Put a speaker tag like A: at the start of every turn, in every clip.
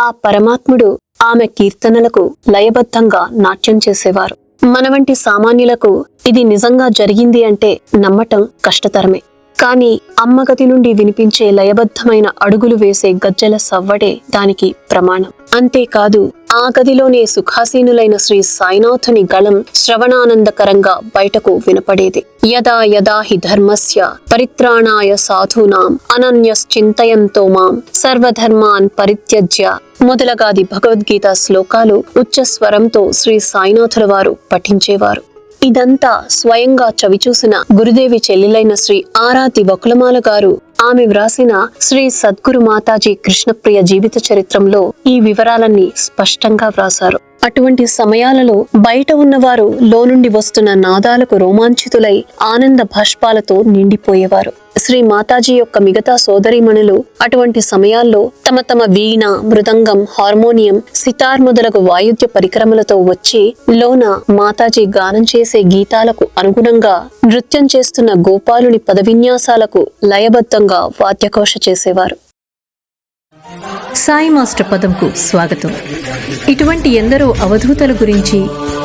A: ఆ పరమాత్ముడు ఆమె కీర్తనలకు లయబద్ధంగా నాట్యం చేసేవారు. మన వంటి సామాన్యులకు ఇది నిజంగా జరిగింది అంటే నమ్మటం కష్టతరమే. కాని అమ్మగది నుండి వినిపించే లయబద్ధమైన అడుగులు వేసే గజ్జల సవ్వడే దానికి ప్రమాణం. అంతేకాదు ఆ గదిలోనే సుఖాసీనులైన శ్రీ సాయినాథుని గళం శ్రవణానందకరంగా బయటకు వినపడేది. యదా యదా హి ధర్మస్య పరిత్రాణాయ సాధూనాం అనన్యశ్చింతయంతో మాం సర్వధర్మాన్ పరిత్యజ్య మొదలగాది భగవద్గీత శ్లోకాలు ఉచ్చ స్వరంతో శ్రీ సాయినాథుల వారు పఠించేవారు. ఇదంతా స్వయంగా చవిచూసిన గురుదేవి చెల్లెలైన శ్రీ ఆరాతి వకులమాల గారు ఆమె వ్రాసిన శ్రీ సద్గురు మాతాజీ కృష్ణప్రియ జీవిత చరిత్రంలో ఈ వివరాలన్నీ స్పష్టంగా వ్రాసారు అటువంటి సమయాలలో బయట ఉన్నవారు లోనుండి వస్తున్న నాదాలకు రోమాంచితులై ఆనంద భాష్పాలతో నిండిపోయేవారు. శ్రీ మాతాజీ యొక్క మిగతా సోదరీమణులు అటువంటి సమయాల్లో తమ తమ వీణ మృదంగం హార్మోనియం సితార్ మొదలగు వాయుద్య పరికరములతో వచ్చి లోన మాతాజీ గానం చేసే గీతాలకు అనుగుణంగా నృత్యం చేస్తున్న గోపాలుని పదవిన్యాసాలకు లయబద్ధంగా వాద్యఘోష చేసేవారు.
B: సాయి మాస్టర్ పదంకు స్వాగతం. ఇటువంటి ఎందరో అవధూతల గురించి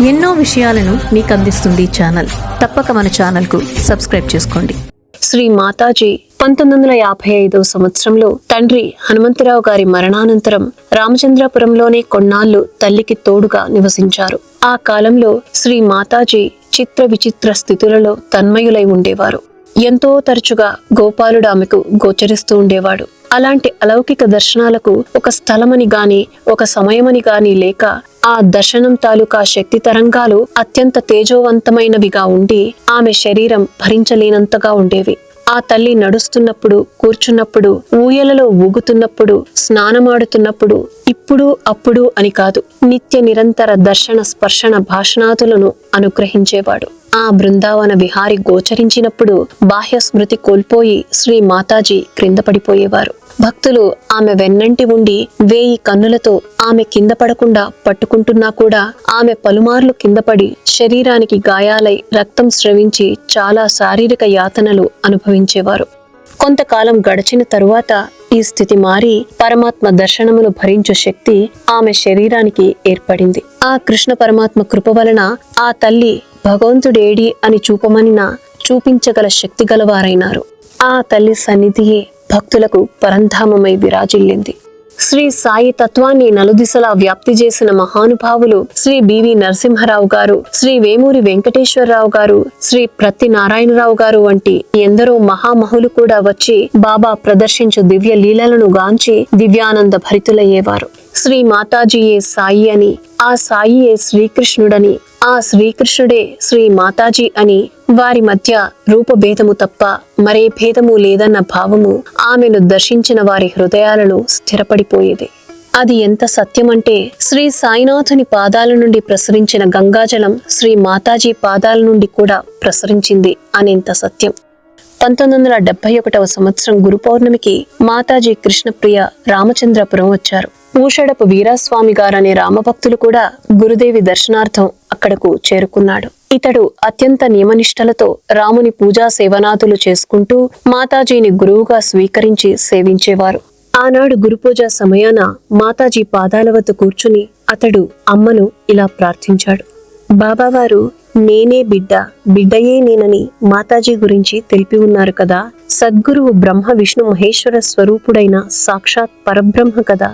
B: ఎన్నో విషయాలను మీకు అందిస్తుంది ఛానల్. తప్పక మన ఛానల్కు సబ్స్క్రైబ్ చేసుకోండి.
A: శ్రీ మాతాజీ పంతొమ్మిది వందల యాభై ఐదవ సంవత్సరంలో తండ్రి హనుమంతరావు గారి మరణానంతరం రామచంద్రాపురంలోనే కొన్నాళ్ళు తల్లికి తోడుగా నివసించారు. ఆ కాలంలో శ్రీ మాతాజీ చిత్ర విచిత్ర స్థితులలో తన్మయులై ఉండేవారు. ఎంతో తరచుగా గోపాలుడు ఆమెకు గోచరిస్తూ ఉండేవాడు. అలాంటి అలౌకిక దర్శనాలకు ఒక స్థలమని గాని ఒక సమయమని గాని లేక ఆ దర్శనం తాలూకా శక్తి తరంగాలు అత్యంత తేజోవంతమైనవిగా ఉండి ఆమె శరీరం భరించలేనంతగా ఉండేవి. ఆ తల్లి నడుస్తున్నప్పుడు కూర్చున్నప్పుడు ఊయలలో ఊగుతున్నప్పుడు స్నానమాడుతున్నప్పుడు ఇప్పుడు అప్పుడు అని కాదు నిత్య నిరంతర దర్శన స్పర్శన భాషణాతులను అనుగ్రహించేవాడు. ఆ బృందావన విహారి గోచరించినప్పుడు బాహ్య స్మృతి కోల్పోయి శ్రీ మాతాజీ క్రింద పడిపోయేవారు. భక్తులు ఆమె వెన్నంటి ఉండి వేయి కన్నులతో ఆమె కింద పడకుండా పట్టుకుంటున్నా కూడా ఆమె పలుమార్లు కింద పడి శరీరానికి గాయాలై రక్తం స్రవించి చాలా శారీరక యాతనలు అనుభవించేవారు. కొంతకాలం గడిచిన తరువాత ఈ స్థితి మారి పరమాత్మ దర్శనమును భరించు శక్తి ఆమె శరీరానికి ఏర్పడింది. ఆ కృష్ణ పరమాత్మ కృప వలన ఆ తల్లి భగవంతుడేడి అని చూపమనిన చూపించగల శక్తి గలవారైనారు. ఆ తల్లి సన్నిధియే భక్తులకు పరంధామమై విరాజిల్లింది. శ్రీ సాయి తత్వాన్ని నలుదిశలా వ్యాప్తి చేసిన మహానుభావులు శ్రీ బివి నరసింహరావు గారు శ్రీ వేమూరి వెంకటేశ్వరరావు గారు శ్రీ ప్రత్తి నారాయణరావు గారు వంటి ఎందరో మహామహులు కూడా వచ్చి బాబా ప్రదర్శించు దివ్య లీలలను గాంచి దివ్యానంద భరితులయ్యేవారు. శ్రీ మాతాజీయే సాయి అని ఆ సాయియే శ్రీకృష్ణుడని ఆ శ్రీకృష్ణుడే శ్రీ మాతాజీ అని వారి మధ్య రూపభేదము తప్ప మరే భేదము లేదన్న భావము ఆమెను దర్శించిన వారి హృదయాలలో స్థిరపడిపోయేది. అది ఎంత సత్యమంటే శ్రీ సాయినాథుని పాదాల నుండి ప్రసరించిన గంగాజలం శ్రీ మాతాజీ పాదాల నుండి కూడా ప్రసరించింది అనేంత సత్యం. పంతొమ్మిది వందల డెబ్బై ఒకటవ సంవత్సరం గురు పౌర్ణమికి మాతాజీ కృష్ణప్రియ రామచంద్రపురం వచ్చారు. ఊషడపు వీరాస్వామి గారనే రామభక్తులు కూడా గురుదేవి దర్శనార్థం అక్కడకు చేరుకున్నాడు. ఇతడు అత్యంత నియమనిష్టలతో రాముని పూజా సేవనాథులు చేసుకుంటూ మాతాజీని గురువుగా స్వీకరించి సేవించేవారు. ఆనాడు గురుపూజ సమయాన మాతాజీ పాదాల వద్ద కూర్చుని అతడు అమ్మను ఇలా ప్రార్థించాడు. బాబావారు నేనే బిడ్డ బిడ్డయే నేనని మాతాజీ గురించి తెలిపి ఉన్నారు కదా. సద్గురువు బ్రహ్మ విష్ణు మహేశ్వర స్వరూపుడైన సాక్షాత్ పరబ్రహ్మ కదా.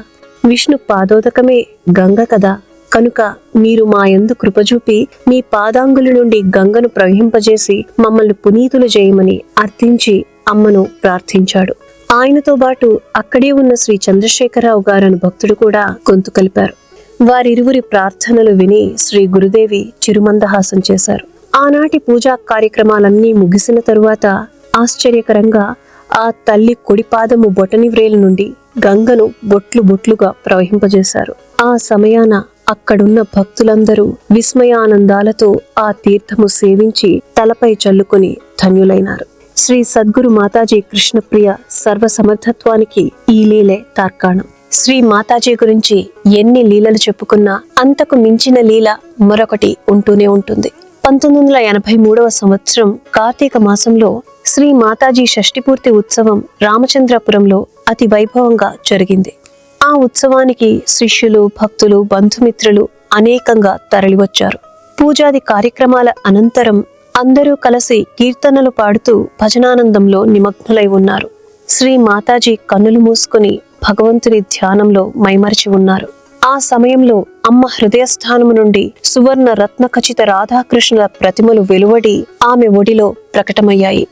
A: విష్ణు పాదోదకమే గంగ కదా. కనుక మీరు మా యందు కృపచూపి మీ పాదాంగుల నుండి గంగను ప్రవహింపజేసి మమ్మల్ని పునీతులు చేయమని అర్థించి అమ్మను ప్రార్థించాడు. ఆయనతో పాటు అక్కడే ఉన్న శ్రీ చంద్రశేఖరరావు గారని భక్తుడు కూడా గొంతు కలిపారు. వారిరువురి ప్రార్థనలు విని శ్రీ గురుదేవి చిరుమందహాసం చేశారు. ఆనాటి పూజా కార్యక్రమాలన్నీ ముగిసిన తరువాత ఆశ్చర్యకరంగా ఆ తల్లి కొడిపాదము బొటని వ్రేలు నుండి గంగను బొట్లు బొట్లుగా ప్రవహింపజేశారు. ఆ సమయాన అక్కడున్న భక్తులందరూ విస్మయానందాలతో ఆ తీర్థము సేవించి తలపై చల్లుకొని ధన్యులైనారు. శ్రీ సద్గురు మాతాజీ కృష్ణప్రియ సర్వ సమర్థత్వానికి ఈ లీలే తార్కాణం. శ్రీ మాతాజీ గురించి ఎన్ని లీలలు చెప్పుకున్నా అంతకు మించిన లీల మరొకటి ఉంటూనే ఉంటుంది. పంతొమ్మిది వందల ఎనభై మూడవ సంవత్సరం కార్తీక మాసంలో శ్రీ మాతాజీ షష్ఠిపూర్తి ఉత్సవం రామచంద్రపురంలో అతి వైభవంగా జరిగింది. ఆ ఉత్సవానికి శిష్యులు భక్తులు బంధుమిత్రులు అనేకంగా తరలివచ్చారు. పూజాది కార్యక్రమాల అనంతరం అందరూ కలిసి కీర్తనలు పాడుతూ భజనానందంలో నిమగ్నులై ఉన్నారు. శ్రీ మాతాజీ కన్నులు మూసుకుని భగవంతుని ధ్యానంలో మైమరిచి ఉన్నారు. ఆ సమయంలో అమ్మ హృదయస్థానము నుండి సువర్ణ రత్న ఖచిత రాధాకృష్ణుల ప్రతిమలు వెలువడి ఆమె ఒడిలో ప్రకటమయ్యాయి.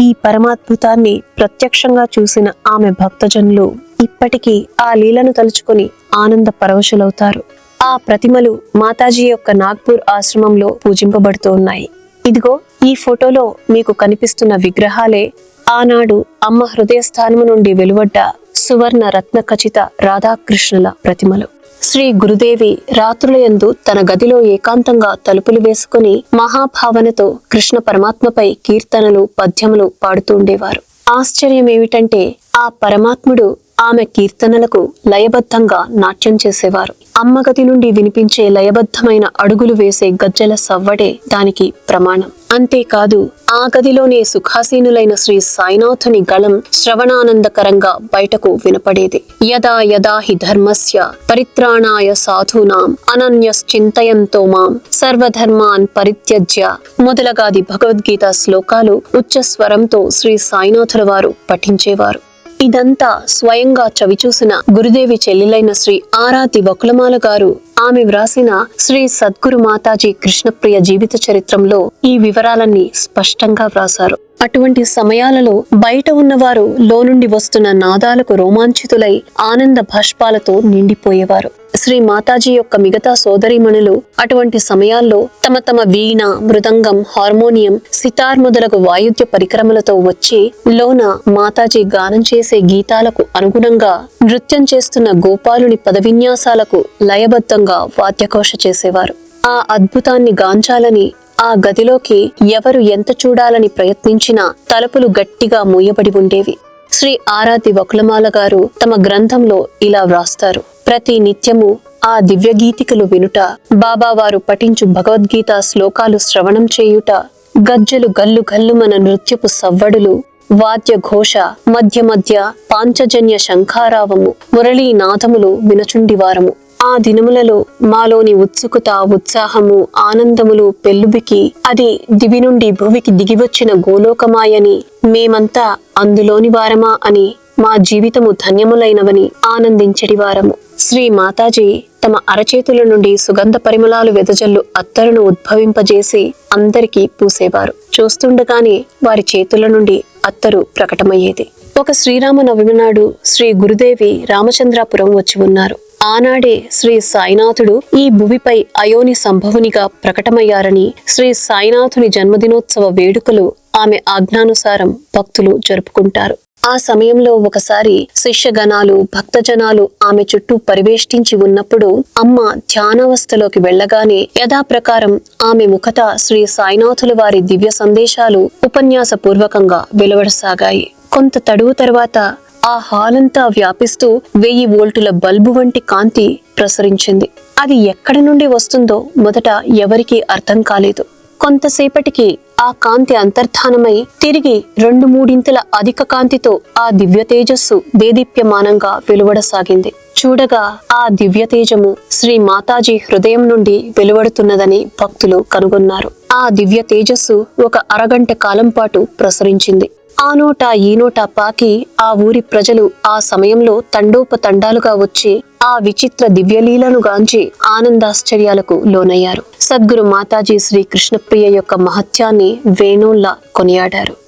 A: ఈ పరమాద్భుతాన్ని ప్రత్యక్షంగా చూసిన ఆమె భక్తజనులు ఇప్పటికీ ఆ లీలను తలుచుకొని ఆనంద పరవశులవుతారు. ఆ ప్రతిమలు మాతాజీ యొక్క నాగ్పూర్ ఆశ్రమంలో పూజింపబడుతూ ఉన్నాయి. ఇదిగో ఈ ఫోటోలో మీకు కనిపిస్తున్న విగ్రహాలే ఆనాడు అమ్మ హృదయస్థానము నుండి వెలువడ్డ సువర్ణ రత్న ఖచిత రాధాకృష్ణుల ప్రతిమలు. శ్రీ గురుదేవి రాత్రులయందు తన గదిలో ఏకాంతంగా తలుపులు వేసుకుని మహాభావనతో కృష్ణ పరమాత్మపై కీర్తనలు పద్యములు పాడుతూ ఉండేవారు. ఆశ్చర్యం ఏమిటంటే ఆ పరమాత్ముడు ఆమె కీర్తనలకు లయబద్ధంగా నాట్యం చేసేవారు. అమ్మ గది నుండి వినిపించే లయబద్ధమైన అడుగులు వేసే గజ్జల సవ్వడే దానికి ప్రమాణం. అంతేకాదు ఆ గదిలోనే సుఖాసీనులైన శ్రీ సాయినాథుని గళం శ్రవణానందకరంగా బయటకు వినపడేది. యదా యదా హి ధర్మస్య పరిత్రాణాయ సాధూనాం అనన్యశ్చింతయంతో మాం సర్వధర్మాన్ పరిత్యజ్య మొదలగాది భగవద్గీత శ్లోకాలు ఉచ్చస్వరంతో శ్రీ సాయినాథుల వారు పఠించేవారు. ఇదంతా స్వయంగా చవిచూసిన గురుదేవి చెల్లెలైన శ్రీ ఆరాతి వకులమాల గారు. ఆమె వ్రాసిన శ్రీ సద్గురు మాతాజీ కృష్ణప్రియ జీవిత చరిత్రంలో ఈ వివరాలన్నీ స్పష్టంగా వ్రాసారు అటువంటి సమయాలలో బయట ఉన్నవారు లోనుండి వస్తున్న నాదాలకు రోమాంచితులై ఆనంద భాష్పాలతో నిండిపోయేవారు. శ్రీ మాతాజీ యొక్క మిగతా సోదరీమణులు అటువంటి సమయాల్లో తమ తమ వీణ మృదంగం హార్మోనియం సితార్ మొదలగు వాయుద్య పరికరములతో వచ్చి లోన మాతాజీ గానం చేసే గీతాలకు అనుగుణంగా నృత్యం చేస్తున్న గోపాలుని పదవిన్యాసాలకు లయబద్ధంగా వాద్యఘోష చేసేవారు. ఆ అద్భుతాన్ని గాంచాలని ఆ గదిలోకి ఎవరు ఎంత చూడాలని ప్రయత్నించినా తలుపులు గట్టిగా మూయబడి ఉండేవి. శ్రీ ఆరాతి వకులమాల గారు తమ గ్రంథంలో ఇలా వ్రాస్తారు. ప్రతి నిత్యము ఆ దివ్య గీతికలు వినుట బాబావారు పఠించు భగవద్గీత శ్లోకాలు శ్రవణం చేయుట గజ్జలు గల్లు గల్లుమన నృత్యపు సవ్వడులు వాద్య ఘోష మధ్య మధ్య పాంచజన్య శంఖారావము మురళీనాథములు వినచుండివారము. ఆ దినములలో మాలోని ఉత్సుకత ఉత్సాహము ఆనందములు పెల్లుబికి అది దివి నుండి భువికి దిగివచ్చిన గోలోకమాయని మేమంతా అందులోని వారమా అని మా జీవితము ధన్యములైనవని ఆనందించడి వారము శ్రీ మాతాజీ తమ అరచేతుల నుండి సుగంధ పరిమళాలు వెదజల్లు అత్తరును ఉద్భవింపజేసి అందరికీ పూసేవారు. చూస్తుండగానే వారి చేతుల నుండి అత్తరు ప్రకటమయ్యేది. ఒక శ్రీరామ నవమి నాడు శ్రీ గురుదేవి రామచంద్రాపురం వచ్చి ఉన్నారు. ఆనాడే శ్రీ సాయినాథుడు ఈ భువిపై అయోని సంభవునిగా ప్రకటమయ్యారని శ్రీ సాయినాథుని జన్మదినోత్సవ వేడుకలు ఆమె ఆజ్ఞానుసారం భక్తులు జరుపుకుంటారు. ఆ సమయంలో ఒకసారి శిష్యగణాలు భక్తజనాలు ఆమె చుట్టూ పరివేష్టించి ఉన్నప్పుడు అమ్మ ధ్యానావస్థలోకి వెళ్ళగానే యథాప్రకారం ఆమె ముఖత శ్రీ సాయినాథుల వారి దివ్య సందేశాలు ఉపన్యాసపూర్వకంగా వెలువడసాగాయి. కొంత తడువు తర్వాత ఆ హాలంతా వ్యాపిస్తూ వెయ్యి వోల్టుల బల్బు వంటి కాంతి ప్రసరించింది. అది ఎక్కడి నుండి వస్తుందో మొదట ఎవరికీ అర్థం కాలేదు. కొంతసేపటికి ఆ కాంతి అంతర్ధానమై తిరిగి రెండు మూడింతల అధిక కాంతితో ఆ దివ్య తేజస్సు దేదీప్యమానంగా వెలువడసాగింది. చూడగా ఆ దివ్య తేజము శ్రీ మాతాజీ హృదయం నుండి వెలువడుతున్నదని భక్తులు కనుగొన్నారు. ఆ దివ్య తేజస్సు ఒక అరగంట కాలం పాటు ప్రసరించింది. ఆ నోట ఈ నోట పాకి ఆ ఊరి ప్రజలు ఆ సమయంలో తండోపతండాలుగా వచ్చి ఆ విచిత్ర దివ్యలీలను గాంచి ఆనందాశ్చర్యాలకు లోనయ్యారు. సద్గురు మాతాజీ శ్రీ కృష్ణప్రియ యొక్క మహత్యాన్ని వేణుల్లా కొనియాడారు.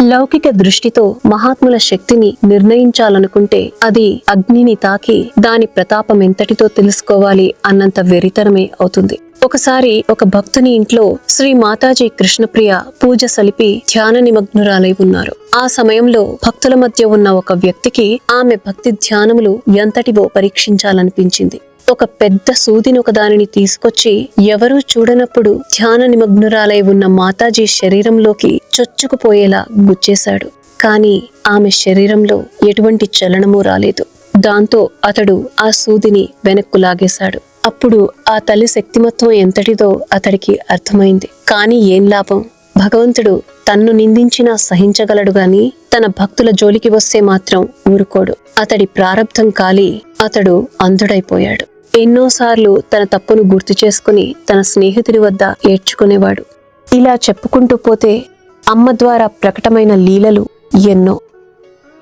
A: లౌకిక దృష్టితో మహాత్ముల శక్తిని నిర్ణయించాలనుకుంటే అది అగ్నిని తాకి దాని ప్రతాపం ఎంతటితో తెలుసుకోవాలి అన్నంత వెరితనమే అవుతుంది. ఒకసారి ఒక భక్తుని ఇంట్లో శ్రీ మాతాజీ కృష్ణప్రియ పూజ సలిపి ధ్యాన నిమగ్నురాలై ఉన్నారు. ఆ సమయంలో భక్తుల మధ్య ఉన్న ఒక వ్యక్తికి ఆమె భక్తి ధ్యానములు ఎంతటివో పరీక్షించాలనిపించింది. ఒక పెద్ద సూదిని ఒక దానిని తీసుకొచ్చి ఎవరూ చూడనప్పుడు ధ్యాన నిమగ్నురాలై ఉన్న మాతాజీ శరీరంలోకి చొచ్చుకుపోయేలా గుచ్చేశాడు. కాని ఆమె శరీరంలో ఎటువంటి చలనమూ రాలేదు. దాంతో అతడు ఆ సూదిని వెనక్కు లాగేశాడు. అప్పుడు ఆ తల్లి శక్తిమత్వం ఎంతటిదో అతడికి అర్థమైంది. కాని ఏం లాభం? భగవంతుడు తన్ను నిందించినా సహించగలడు గాని తన భక్తుల జోలికి వస్తే మాత్రం ఊరుకోడు. అతడి ప్రారబ్ధం కాలి అతడు అంధుడైపోయాడు. ఎన్నోసార్లు తన తప్పును గుర్తు చేసుకుని తన స్నేహితుడి వద్ద ఏడ్చుకునేవాడు. ఇలా చెప్పుకుంటూ పోతే అమ్మ ద్వారా ప్రకటమైన లీలలు ఎన్నో.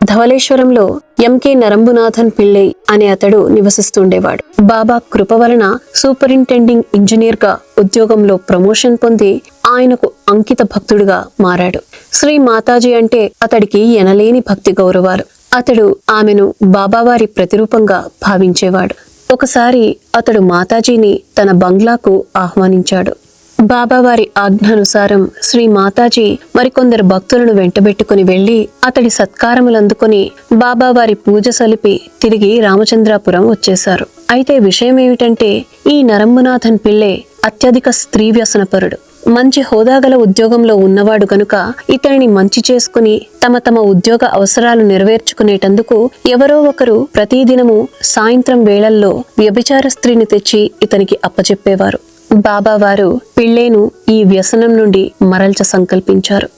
A: ధవళేశ్వరంలో ఎంకే నరంబునాథన్ పిళ్ళై అనే అతడు నివసిస్తుండేవాడు. బాబా కృప వలన సూపరింటెండింగ్ ఇంజనీర్గా ఉద్యోగంలో ప్రమోషన్ పొంది ఆయనకు అంకిత భక్తుడుగా మారాడు. శ్రీ మాతాజీ అంటే అతడికి ఎనలేని భక్తి గౌరవాలు. అతడు ఆమెను బాబావారి ప్రతిరూపంగా భావించేవాడు. ఒకసారి అతడు మాతాజీని తన బంగ్లాకు ఆహ్వానించాడు. బాబావారి ఆజ్ఞానుసారం శ్రీ మాతాజీ మరికొందరు భక్తులను వెంటబెట్టుకుని వెళ్ళి అతడి సత్కారములందుకొని బాబావారి పూజ సలిపి తిరిగి రామచంద్రాపురం వచ్చేశారు. అయితే విషయమేమిటంటే ఈ నరంబునాథన్ పిల్లే అత్యధిక స్త్రీ వ్యసనపరుడు మంచి హోదాగల ఉద్యోగంలో ఉన్నవాడు కనుక ఇతనిని మంచి చేసుకుని తమ తమ ఉద్యోగ అవసరాలు నెరవేర్చుకునేటందుకు ఎవరో ఒకరు ప్రతిదినము సాయంత్రం వేళల్లో వ్యభిచార స్త్రీని తెచ్చి ఇతనికి అప్పచెప్పేవారు బాబావారు పిళ్ళేను ఈ వ్యసనం నుండి మరల్చ సంకల్పించారు.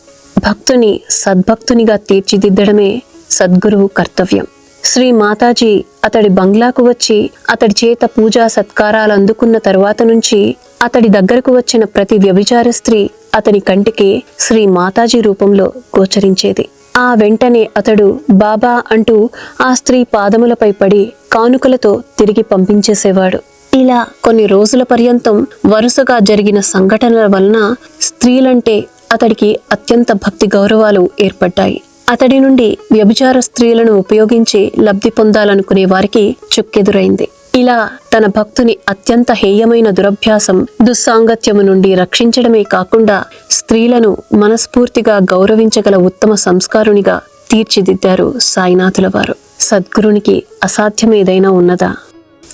A: భక్తుని సద్భక్తునిగా తీర్చిదిద్దడమే సద్గురువు కర్తవ్యం. శ్రీ మాతాజీ అతడి బంగ్లాకు వచ్చి అతడి చేత పూజా సత్కారాలు అందుకున్న తరువాత నుంచి అతడి దగ్గరకు వచ్చిన ప్రతి వ్యభిచార స్త్రీ అతని కంటికి శ్రీ మాతాజీ రూపంలో గోచరించేది. ఆ వెంటనే అతడు బాబా అంటూ ఆ స్త్రీ పాదములపై పడి కానుకలతో తిరిగి పంపించేసేవాడు. ఇలా కొన్ని రోజుల పర్యంతం వరుసగా జరిగిన సంఘటనల వలన స్త్రీలంటే అతడికి అత్యంత భక్తి గౌరవాలు ఏర్పడ్డాయి. అతడి నుండి వ్యభిచార స్త్రీలను ఉపయోగించి లబ్ధి పొందాలనుకునే వారికి చుక్కెదురైంది. ఇలా తన భక్తుని అత్యంత హేయమైన దురభ్యాసం దుస్సాంగత్యము నుండి రక్షించడమే కాకుండా స్త్రీలను మనస్ఫూర్తిగా గౌరవించగల ఉత్తమ సంస్కారునిగా తీర్చిదిద్దారు సాయినాథుల వారు. సద్గురునికి అసాధ్యమేదైనా ఉన్నదా?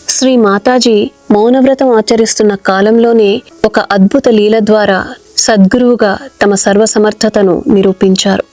A: శ్రీ మాతాజీ మౌనవ్రతం ఆచరిస్తున్న కాలంలోనే ఒక అద్భుత లీల ద్వారా సద్గురువుగా తమ సర్వసమర్థతను నిరూపించారు.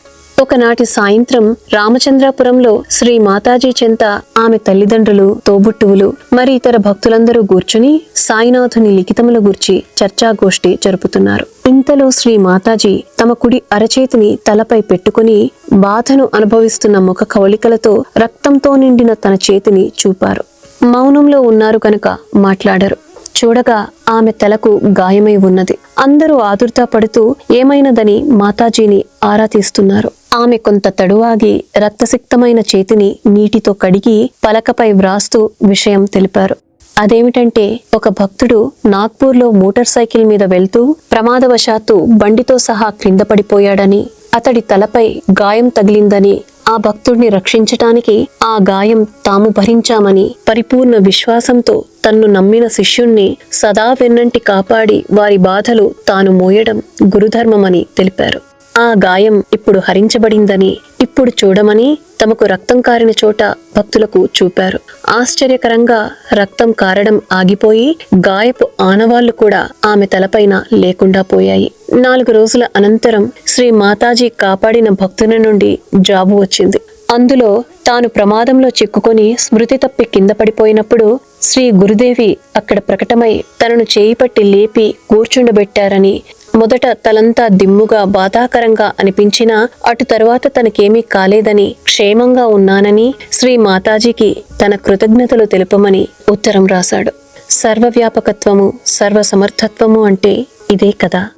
A: ఒకనాటి సాయంత్రం రామచంద్రాపురంలో శ్రీ మాతాజీ చెంత ఆమె తల్లిదండ్రులు తోబుట్టువులు మరి ఇతర భక్తులందరూ కూర్చుని సాయినాథుని లిఖితముల గుర్చి చర్చాగోష్ఠి జరుపుతున్నారు. ఇంతలో శ్రీ మాతాజీ తమ కుడి అరచేతిని తలపై పెట్టుకుని బాధను అనుభవిస్తున్న ముఖ కవళికలతో రక్తంతో నిండిన తన చేతిని చూపారు. మౌనంలో ఉన్నారు కనుక మాట్లాడరు. చూడగా ఆమె తలకు గాయమై ఉన్నది. అందరూ ఆదుర్తా పడుతూ ఏమైనదని మాతాజీని ఆరా తీస్తున్నారు. ఆమె కొంత తడువాగి రక్తసిక్తమైన చేతిని నీటితో కడిగి పలకపై వ్రాస్తూ విషయం తెలిపారు. అదేమిటంటే ఒక భక్తుడు నాగ్పూర్లో మోటార్ సైకిల్ మీద వెళ్తూ ప్రమాదవశాత్తు బండితో సహా క్రింద పడిపోయాడని అతడి తలపై గాయం తగిలిందని ఆ భక్తుడిని రక్షించటానికి ఆ గాయం తాము భరించామని పరిపూర్ణ విశ్వాసంతో తన్ను నమ్మిన శిష్యుణ్ణి సదా వెన్నంటి కాపాడి వారి బాధలు తాను మోయడం గురుధర్మమని తెలిపారు. ఆ గాయం ఇప్పుడు హరించబడిందని ఇప్పుడు చూడమని తమకు రక్తం కారిన చోట భక్తులకు చూపారు. ఆశ్చర్యకరంగా రక్తం కారడం ఆగిపోయి గాయపు ఆనవాళ్ళు కూడా ఆమె తలపైన లేకుండా పోయాయి. నాలుగు రోజుల అనంతరం శ్రీ మాతాజీ కాపాడిన భక్తుల నుండి జాబు వచ్చింది. అందులో తాను ప్రమాదంలో చిక్కుకొని స్మృతి తప్పి కింద పడిపోయినప్పుడు శ్రీ గురుదేవి అక్కడ ప్రకటమై తనను చేయి పట్టి లేపి కూర్చుండబెట్టారని మొదట తలంతా దిమ్ముగా బాధాకరంగా అనిపించినా అటు తరువాత తనకేమీ కాలేదని క్షేమంగా ఉన్నానని శ్రీ మాతాజీకి తన కృతజ్ఞతలు తెలుపమని ఉత్తరం రాశాడు. సర్వవ్యాపకత్వము సర్వసమర్థత్వము అంటే ఇదే కదా.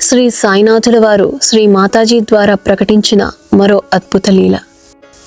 A: శ్రీ సాయినాథుల వారు శ్రీ మాతాజీ ద్వారా ప్రకటించిన మరో అద్భుత లీల.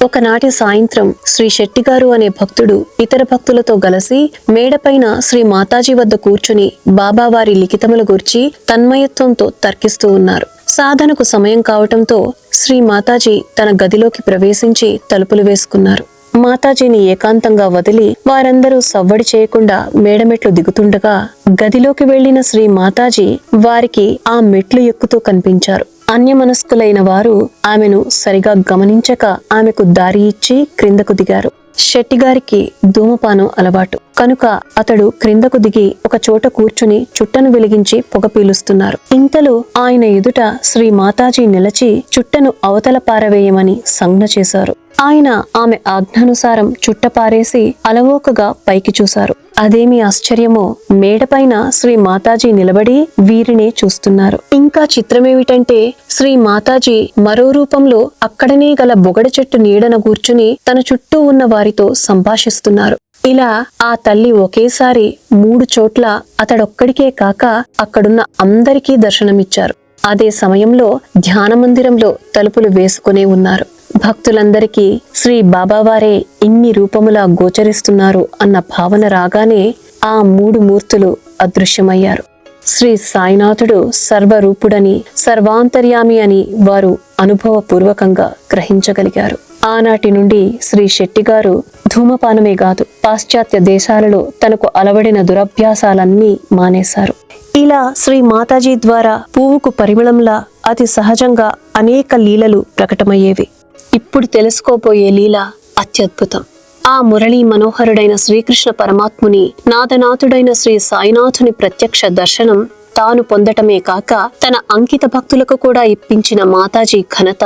A: ఒకనాటి సాయంత్రం శ్రీ శెట్టిగారు అనే భక్తుడు ఇతర భక్తులతో గలసి మేడపైన శ్రీ మాతాజీ వద్ద కూర్చుని బాబావారి లిఖితముల గురించి తన్మయత్వంతో తర్కిస్తూ ఉన్నారు. సాధనకు సమయం కావటంతో శ్రీ మాతాజీ తన గదిలోకి ప్రవేశించి తలుపులు వేసుకున్నారు. మాతాజీని ఏకాంతంగా వదిలి వారందరూ సవ్వడి చేయకుండా మేడమెట్లు దిగుతుండగా గదిలోకి వెళ్ళిన శ్రీ మాతాజీ వారికి ఆ మెట్లు ఎక్కుతూ కనిపించారు. అన్యమనస్కులైన వారు ఆమెను సరిగా గమనించక ఆమెకు దారి ఇచ్చి క్రిందకు దిగారు. శెట్టిగారికి ధూమపానం అలవాటు. కనుక అతడు క్రిందకు దిగి ఒక చోట కూర్చుని చుట్టను వెలిగించి పొగ పీలుస్తున్నారు. ఇంతలో ఆయన ఎదుట శ్రీ మాతాజీ నిలచి చుట్టను అవతల పారవేయమని సంజ్ఞ చేశారు. ఆయన ఆమె ఆజ్ఞానుసారం చుట్టపారేసి అలవోకగా పైకి చూశారు. అదేమి ఆశ్చర్యమో? మేడపైన శ్రీ మాతాజీ నిలబడి వీరినే చూస్తున్నారు. ఇంకా చిత్రమేమిటంటే శ్రీ మాతాజీ మరో రూపంలో అక్కడనే గల బొగడ చెట్టు నీడన కూర్చుని తన చుట్టూ ఉన్న వారితో సంభాషిస్తున్నారు. ఇలా ఆ తల్లి ఒకేసారి మూడు చోట్ల అతడొక్కడికే కాక అక్కడున్న అందరికీ దర్శనమిచ్చారు. అదే సమయంలో ధ్యాన మందిరంలో తలుపులు వేసుకునే ఉన్నారు. భక్తులందరికీ శ్రీ బాబావారే ఇన్ని రూపములా గోచరిస్తున్నారు అన్న భావన రాగానే ఆ మూడు మూర్తులు అదృశ్యమయ్యారు. శ్రీ సాయినాథుడు సర్వరూపుడని సర్వాంతర్యామి అని వారు అనుభవపూర్వకంగా గ్రహించగలిగారు. ఆనాటి నుండి శ్రీ శెట్టిగారు ధూమపానమే కాదు పాశ్చాత్య దేశాలలో తనకు అలవడిన దురభ్యాసాలన్నీ మానేశారు. ఇలా శ్రీ మాతాజీ ద్వారా పువ్వుకు పరిమళంలా అతి సహజంగా అనేక లీలలు ప్రకటమయ్యేవి. ఇప్పుడు తెలుసుకోబోయే లీల అత్యద్భుతం. ఆ మురళీ మనోహరుడైన శ్రీకృష్ణ పరమాత్ముని నాదనాథుడైన శ్రీ సాయినాథుని ప్రత్యక్ష దర్శనం తాను పొందటమే కాక తన అంకిత భక్తులకు కూడా ఇప్పించిన మాతాజీ ఘనత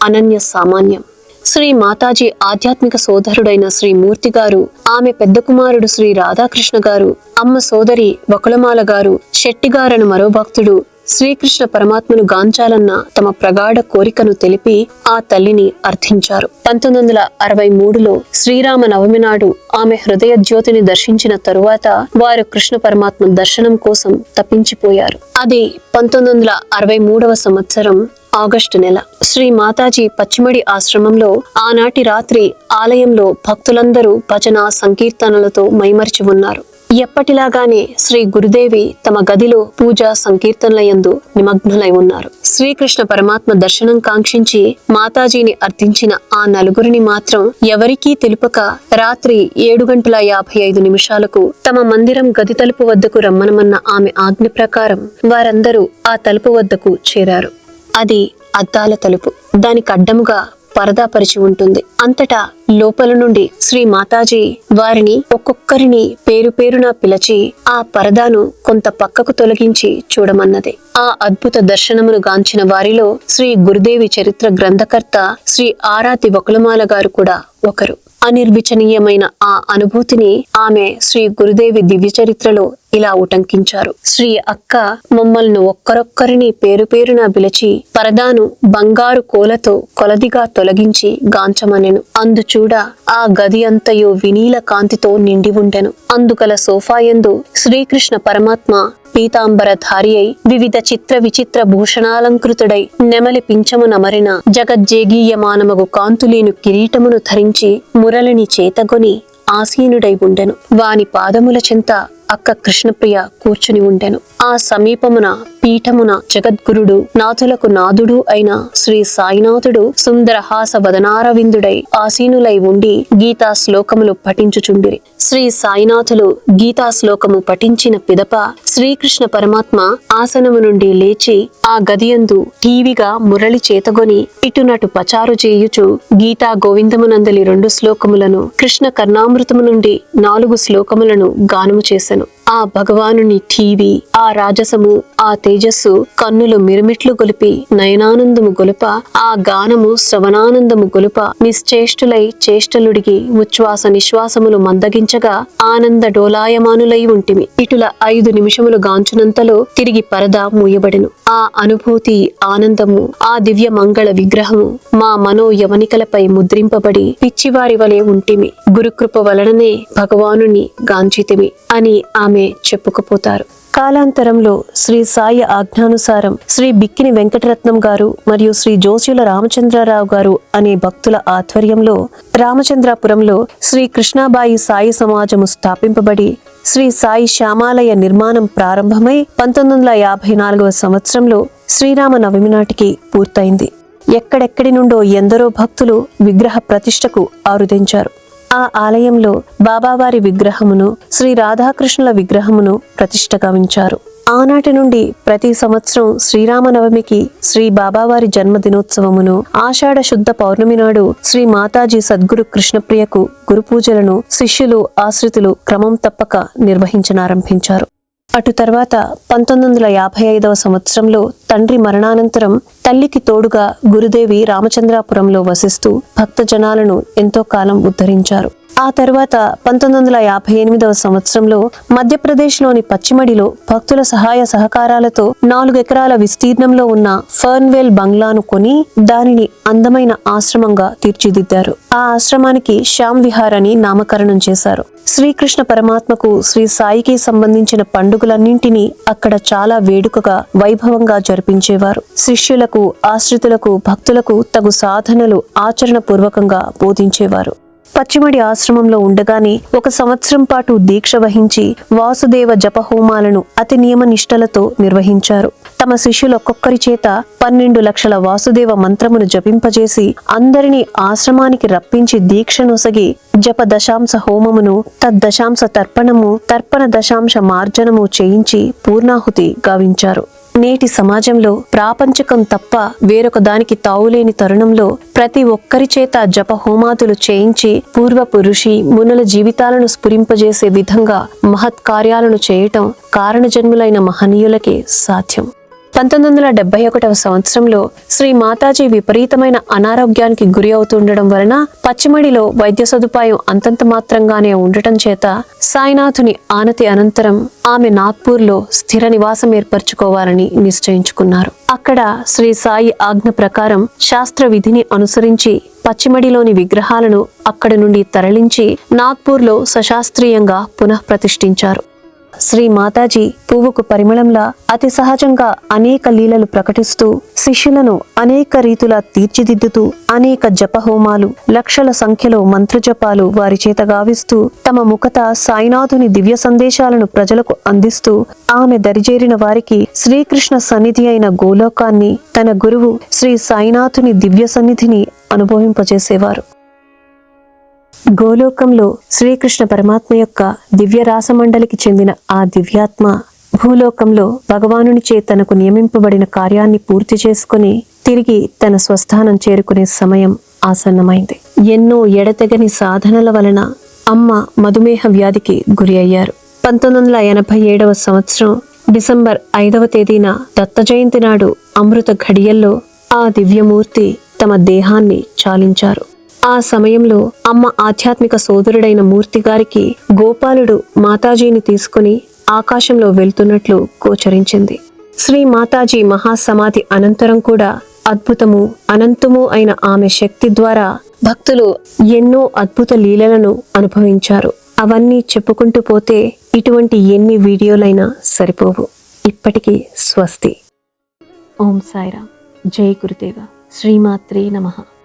A: అనన్య సామాన్యం. శ్రీ మాతాజీ ఆధ్యాత్మిక సోదరుడైన శ్రీ మూర్తి గారు ఆమె పెద్ద కుమారుడు శ్రీ రాధాకృష్ణ గారు అమ్మ సోదరి వకులమాల గారు శెట్టిగారను మరో భక్తుడు శ్రీకృష్ణ పరమాత్మను గాంచాలన్న తమ ప్రగాఢ కోరికను తెలిపి ఆ తల్లిని అర్థించారు. పంతొమ్మిది వందల అరవై మూడులో శ్రీరామ నవమి నాడు ఆమె హృదయ జ్యోతిని దర్శించిన తరువాత వారు కృష్ణ పరమాత్మ దర్శనం కోసం తప్పించిపోయారు అది పంతొమ్మిది వందల అరవై మూడవ సంవత్సరం ఆగస్టు నెల. శ్రీ మాతాజీ పచ్చిమడి ఆశ్రమంలో ఆనాటి రాత్రి ఆలయంలో భక్తులందరూ భజన సంకీర్తనలతో మైమరిచి ఉన్నారు. ఎప్పటిలాగానే శ్రీ గురుదేవి తమ గదిలో పూజ సంకీర్తనలయందు నిమగ్నులై ఉన్నారు. శ్రీకృష్ణ పరమాత్మ దర్శనం కాంక్షించి మాతాజీని అర్థించిన ఆ నలుగురిని మాత్రం ఎవరికీ తెలుపక రాత్రి ఏడు గంటల యాభై ఐదు నిమిషాలకు తమ మందిరం గది తలుపు వద్దకు రమ్మనమన్న ఆమె ఆజ్ఞ ప్రకారం వారందరూ ఆ తలుపు వద్దకు చేరారు. అది అద్దాల తలుపు. దానికి అడ్డముగా పరదా పరిచి ఉంటుంది. అంతటా లోపల నుండి శ్రీ మాతాజీ వారిని ఒక్కొక్కరిని పేరు పేరున పిలిచి ఆ పరదాను కొంత పక్కకు తొలగించి చూడమన్నది. ఆ అద్భుత దర్శనమును గాంచిన వారిలో శ్రీ గురుదేవి చరిత్ర గ్రంథకర్త శ్రీ ఆరాతి వకులమాల గారు కూడా ఒకరు. అనిర్వచనీయమైన ఆ అనుభూతిని ఆమె శ్రీ గురుదేవి దివ్య చరిత్రలో ఇలా ఉటంకించారు. శ్రీ అక్క మమ్మల్ని ఒక్కరొక్కరిని పేరు పేరున పిలిచి పరదాను బంగారు కోలతో కొలదిగా తొలగించి గాంచమనెను. అందుచూడ ఆ గది అంతయు వినీల కాంతితో నిండి ఉండెను. అందుగల సోఫాయందు శ్రీకృష్ణ పరమాత్మ పీతాంబరధారి అయి వివిధ చిత్ర విచిత్ర భూషణాలంకృతుడై నెమలి పింఛము నమరిన జగజ్జేగీయమానమగు కాంతులేను కిరీటమును ధరించి మురళిని చేతగొని ఆసీనుడై ఉండెను. వాని పాదముల చింత అక్క కృష్ణప్రియ కూర్చుని ఉండెను. ఆ సమీపమున పీఠమున జగద్గురుడు నాథులకు నాథుడు అయిన శ్రీ సాయినాథుడు సుందరహాస వదనారవిందుడై ఆసీనులై ఉండి గీతా శ్లోకములు పఠించుచుండిరి. శ్రీ సాయినాథులు గీతా శ్లోకము పఠించిన పిదప శ్రీకృష్ణ పరమాత్మ ఆసనము నుండి లేచి ఆ గదియందు ఠీవిగా మురళి చేతగొని ఇటునటు పచారు చేయుచు గీతా గోవిందమునందలి రెండు శ్లోకములను కృష్ణ కర్ణామృతము నుండి నాలుగు శ్లోకములను గానము చేసెను. ఆ భగవానుని ఠీవి ఆ రాజసము ఆ తేజస్సు కన్నులు మిరుమిట్లు గొలిపి నయనానందము గొలుప ఆ గానము శ్రవణానందము గొలుప నిశ్చేష్టులై చేష్టలుడిగి ఉచ్ఛ్వాస నిశ్వాసములు చూచగా ఆనంద డోలాయమానులై ఉంటిమి. ఇటుల ఐదు నిమిషములు గాంచునంతలో తిరిగి పరద మూయబడెను. ఆ అనుభూతి ఆనందము ఆ దివ్య మంగళ విగ్రహము మా మనో యవనికలపై ముద్రింపబడి పిచ్చివారి వలె ఉంటిమి. గురుకృప వలననే భగవానుని గాంచితిమి అని ఆమె చెప్పుకుపోతారు. కాలాంతరంలో శ్రీ సాయి ఆజ్ఞానుసారం శ్రీ బిక్కిని వెంకటరత్నం గారు మరియు శ్రీ జోస్యుల రామచంద్రరావు గారు అనే భక్తుల ఆధ్వర్యంలో రామచంద్రాపురంలో శ్రీ కృష్ణాబాయి సాయి సమాజము స్థాపింపబడి శ్రీ సాయి శ్యామాలయ నిర్మాణం ప్రారంభమై పంతొమ్మిది వందల యాభై నాలుగవ సంవత్సరంలో శ్రీరామ నవమి నాటికి పూర్తయింది. ఎక్కడెక్కడి నుండో ఎందరో భక్తులు విగ్రహ ప్రతిష్టకు ఆరుదించారు. ఆ ఆలయంలో బాబావారి విగ్రహమును శ్రీ రాధాకృష్ణుల విగ్రహమును ప్రతిష్ఠగావించారు ఆనాటి నుండి ప్రతి సంవత్సరం శ్రీరామనవమికి శ్రీ బాబావారి జన్మదినోత్సవమును ఆషాఢ శుద్ధ పౌర్ణమి నాడు శ్రీ మాతాజీ సద్గురు కృష్ణప్రియకు గురుపూజలను శిష్యులు ఆశ్రితులు క్రమం తప్పక నిర్వహించనారంభించారు. అటు తర్వాత పంతొమ్మిది వందల యాభై ఐదవ సంవత్సరంలో తండ్రి మరణానంతరం తల్లికి తోడుగా గురుదేవి రామచంద్రాపురంలో వసిస్తూ భక్త జనాలను ఎంతో కాలం ఉద్ధరించారు. ఆ తర్వాత పంతొమ్మిది వందల యాభై ఎనిమిదవ సంవత్సరంలో మధ్యప్రదేశ్లోని పచ్చిమడిలో భక్తుల సహాయ సహకారాలతో నాలుగు ఎకరాల విస్తీర్ణంలో ఉన్న ఫర్న్వేల్ బంగ్లాను కొని దానిని అందమైన ఆశ్రమంగా తీర్చిదిద్దారు. ఆ ఆశ్రమానికి శ్యామ్ విహార్ అని నామకరణం చేశారు. శ్రీకృష్ణ పరమాత్మకు శ్రీ సాయికి సంబంధించిన పండుగలన్నింటినీ అక్కడ చాలా వేడుకగా వైభవంగా జరిపించేవారు. శిష్యులకు ఆశ్రితులకు భక్తులకు తగు సాధనలు ఆచరణ పూర్వకంగా బోధించేవారు. పచ్చిమడి ఆశ్రమంలో ఉండగానే ఒక సంవత్సరం పాటు దీక్ష వహించి వాసుదేవ జపహోమాలను అతి నియమ నిష్టలతో నిర్వహించారు. తమ శిష్యులొక్కొక్కరి చేత పన్నెండు లక్షల వాసుదేవ మంత్రమును జపింపజేసి అందరినీ ఆశ్రమానికి రప్పించి దీక్ష నొసగి జప దశాంశ హోమమును తద్దశాంశ తర్పణము తర్పణ దశాంశ మార్జనము చేయించి పూర్ణాహుతి గావించారు. నేటి సమాజంలో ప్రాపంచకం తప్ప వేరొక దానికి తావులేని తరుణంలో ప్రతి ఒక్కరి చేత జప హోమాతులు చేయించి పూర్వపు ఋషి మునుల జీవితాలను స్ఫురింపజేసే విధంగా మహత్ కార్యాలను చేయటం కారణజన్ములైన మహనీయులకే సాధ్యం. పంతొమ్మిది వందల డెబ్బై ఒకటవ సంవత్సరంలో శ్రీ మాతాజీ విపరీతమైన అనారోగ్యానికి గురి అవుతుండడం వలన పచ్చిమడిలో వైద్య సదుపాయం అంతంత మాత్రంగానే ఉండటం చేత సాయినాథుని ఆనతి అనంతరం ఆమె నాగ్పూర్లో స్థిర నివాసం ఏర్పరచుకోవాలని నిశ్చయించుకున్నారు. అక్కడ శ్రీ సాయి ఆజ్ఞ ప్రకారం శాస్త్ర విధిని అనుసరించి పచ్చిమడిలోని విగ్రహాలను అక్కడి నుండి తరలించి నాగ్పూర్లో సశాస్త్రీయంగా పునః ప్రతిష్ఠించారు శ్రీ మాతాజీ పువ్వుకు పరిమళంలా అతి సహజంగా అనేక లీలలు ప్రకటిస్తూ శిష్యులను అనేక రీతులా తీర్చిదిద్దుతూ అనేక జపహోమాలు లక్షల సంఖ్యలో మంత్రజపాలు వారి చేత గావిస్తూ తమ ముఖత సాయినాథుని దివ్య సందేశాలను ప్రజలకు అందిస్తూ ఆమె దరిజేరిన వారికి శ్రీకృష్ణ సన్నిధి అయిన గోలోకాన్ని తన గురువు శ్రీ సాయినాథుని దివ్య సన్నిధిని అనుభవింపజేసేవారు. గోలోకంలో శ్రీకృష్ణ పరమాత్మ యొక్క దివ్య రాసమండలికి చెందిన ఆ దివ్యాత్మ భూలోకంలో భగవానునిచే తనకు నియమింపబడిన కార్యాన్ని పూర్తి చేసుకుని తిరిగి తన స్వస్థానం చేరుకునే సమయం ఆసన్నమైంది. ఎన్నో ఎడతెగని సాధనల వలన అమ్మ మధుమేహ వ్యాధికి గురి అయ్యారు. పంతొమ్మిది వందల ఎనభై ఏడవ సంవత్సరం డిసెంబర్ ఐదవ తేదీన దత్త జయంతి నాడు అమృత ఘడియల్లో ఆ దివ్యమూర్తి తమ దేహాన్ని చాలించారు. ఆ సమయంలో అమ్మ ఆధ్యాత్మిక సోదరుడైన మూర్తి గారికి గోపాలుడు మాతాజీని తీసుకుని ఆకాశంలో వెళ్తున్నట్లు గోచరించింది. శ్రీ మాతాజీ మహాసమాధి అనంతరం కూడా అద్భుతము అనంతము అయిన ఆమె శక్తి ద్వారా భక్తులు ఎన్నో అద్భుత లీలలను అనుభవించారు. అవన్నీ చెప్పుకుంటూ పోతే ఇటువంటి ఎన్ని వీడియోలైనా సరిపోవు. ఇప్పటికీ స్వస్తి. ఓం సాయిరా జై గురుదేవ. శ్రీమాత్రే నమః.